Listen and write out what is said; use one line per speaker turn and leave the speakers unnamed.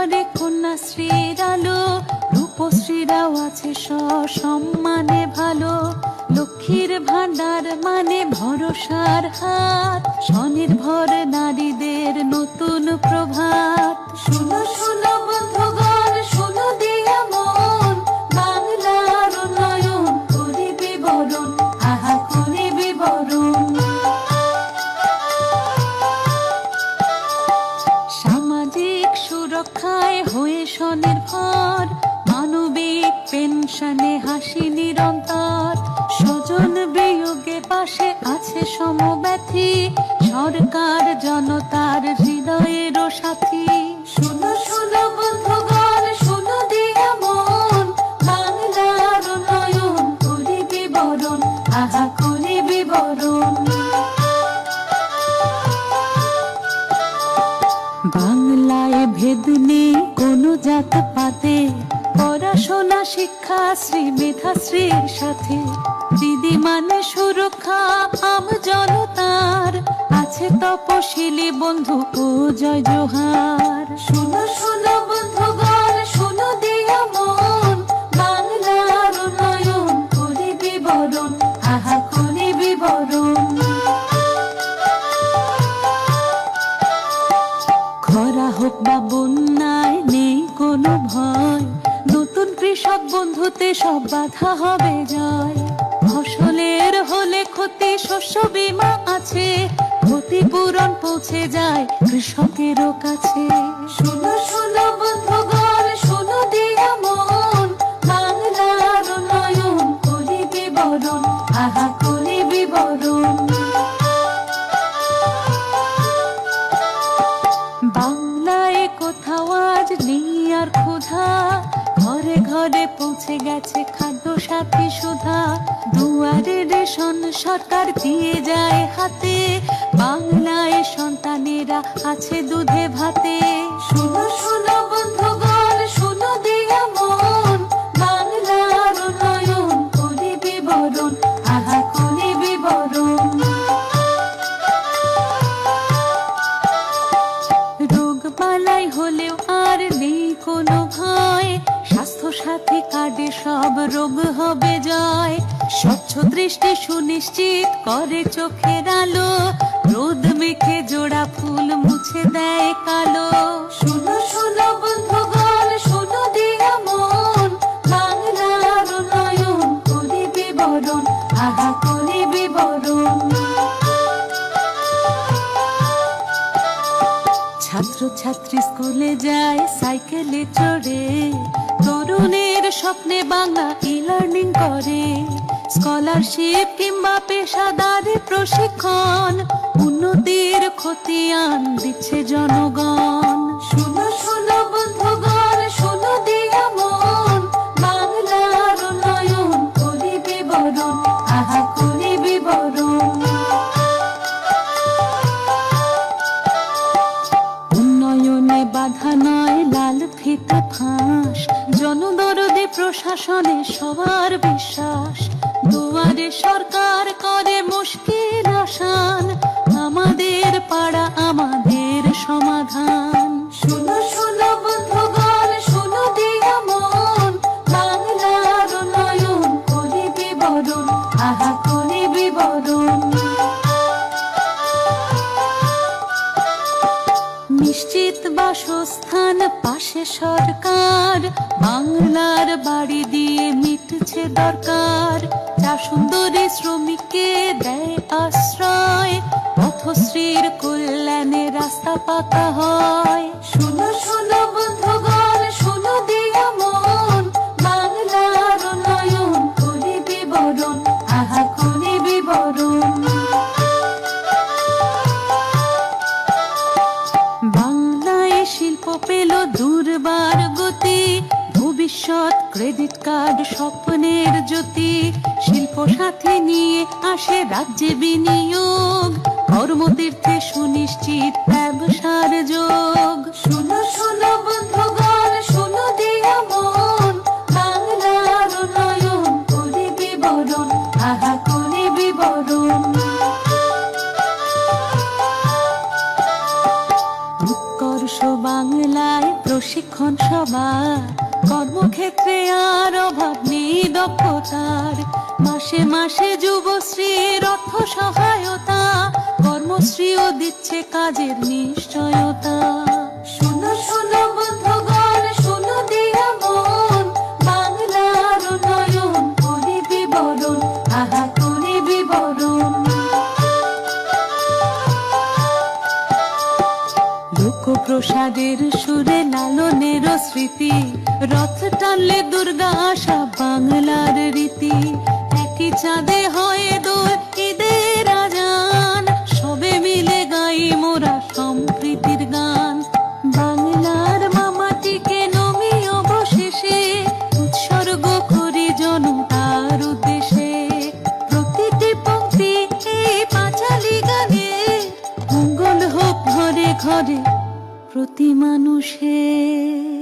ঘরে কন্যাশ্রীর আলো, রূপশ্রীরাও আছে সসম্মানে ভালো। লক্ষ্মীর ভাণ্ডার মানে ভরসার হাত, স্বনির্ভর নারীদের নতুন প্রভাত। শুনো শুনো বন্ধুগণ সুরক্ষায় হয়ে স্বনির্ভর। মানবিক পেনশনে হাসি নিরন্তর। স্বজন বিয়োগে পাশে আছে সমব্যথী। সরকার জনতার হৃদয়ের সাথী। শুনো শুনো বন্ধুগণ, শুনো দিয়া মন। বাংলার উন্নয়ন করি বিবরণ আহা করি বিবরণ ভেদ নেই কোনো জাত পাতে, পড়াশোনা, শিক্ষা, শ্রী মেধাশ্রীর সাথে। দিদি মানে সুরক্ষা আম জনতার, আছে তপশিলি বন্ধু ও জয় জোহার। শোনো শোনো বন্ধুগণ খরা হোক বা বন্যায়, নেই কোনো ভয়। নতুন কৃষক বন্ধুতে সব বাধা হবে জয়। ফসলের হলে ক্ষতি, শস্য বীমা আছে। ক্ষতিপূরণ পৌঁছে যায় কৃষকেরও কাছে। শুনো শুনো বন্ধুগণ, শুনো দিয়া মন। বাংলার উন্নয়ন আহা ঘরে পৌঁছে গেছে খাদ্য সাথী সুধা। দুয়ারে রেশন সরকার দিয়ে যায় হাতে। বাংলায় সন্তানেরা আছে দুধে ভাতে। সাথী কাটে সব রোগ হবে জয়। স্বচ্ছ দৃষ্টি সুনিশ্চিত করে চোখের আলো। রোদ মেখে জোড়া ফুল মুছে দেয় কালো। শুনো শুনো বন্ধুগণ ছাত্র স্কুলে যায় সাইকেলে চড়ে। তরুণের স্বপ্নে বাংলা ই লার্নিং করে। স্কলারশিপ কিংবা পেশাদারি প্রশিক্ষণ, উন্নতির খতিয়ান দিচ্ছে জনগণ। প্রশাসনে সবার বিশ্বাস দুয়ারে সরকার নিশ্চিত বাসস্থান, পাশে সরকার। বাংলার বাড়ি দিয়ে মিটছে দরকার। যা সুন্দরী শ্রমিককে দেয় আশ্রয়, পথশ্রীর কল্যাণে রাস্তা পাতা হয়। ভবিষ্যৎ ক্রেডিট কার্ড স্বপ্নের জ্যোতি শিল্প সাথে নিয়ে আসে রাজ্যে বিনিয়োগ কর্মতীর্থে সুনিশ্চিত ব্যবসার যোগ। শুনো শুনো বন্ধুগণ শুনো দিয়া মন বাংলার উন্নয়ন করি বিবরণ আহা করি বিবরণ। উৎকর্ষ বাংলায় প্রশিক্ষণ সবার কর্মক্ষেত্রে আর অভাব নেই দক্ষতার। মাসে মাসে যুবশ্রীর অর্থ সহায়তা কর্মশ্রীও দিচ্ছে কাজের নিশ্চয়তা। শুনো শুনো বন্ধুগণ শুনো দিয়া মন বাংলার উন্নয়ন করি বিবরণ আহা করি বিবরণ। লোকপ্রসাদের সুরে লালনের স্মৃতি, রথ টানলে দুর্গা আসা বাংলার রীতি। একই চাঁদে হয় দোল, ঈদের আজান। সবে মিলে গাই মোরা সম্প্রীতির গান। বাংলার মামাটিকে নমি অবশেষে উৎসর্গ করি জনতার উদ্দেশ্যে। প্রতিটি পঙ্ক্তি পাঁচালি গানে, মঙ্গল হোক ঘরে ঘরে প্রতি মানুষের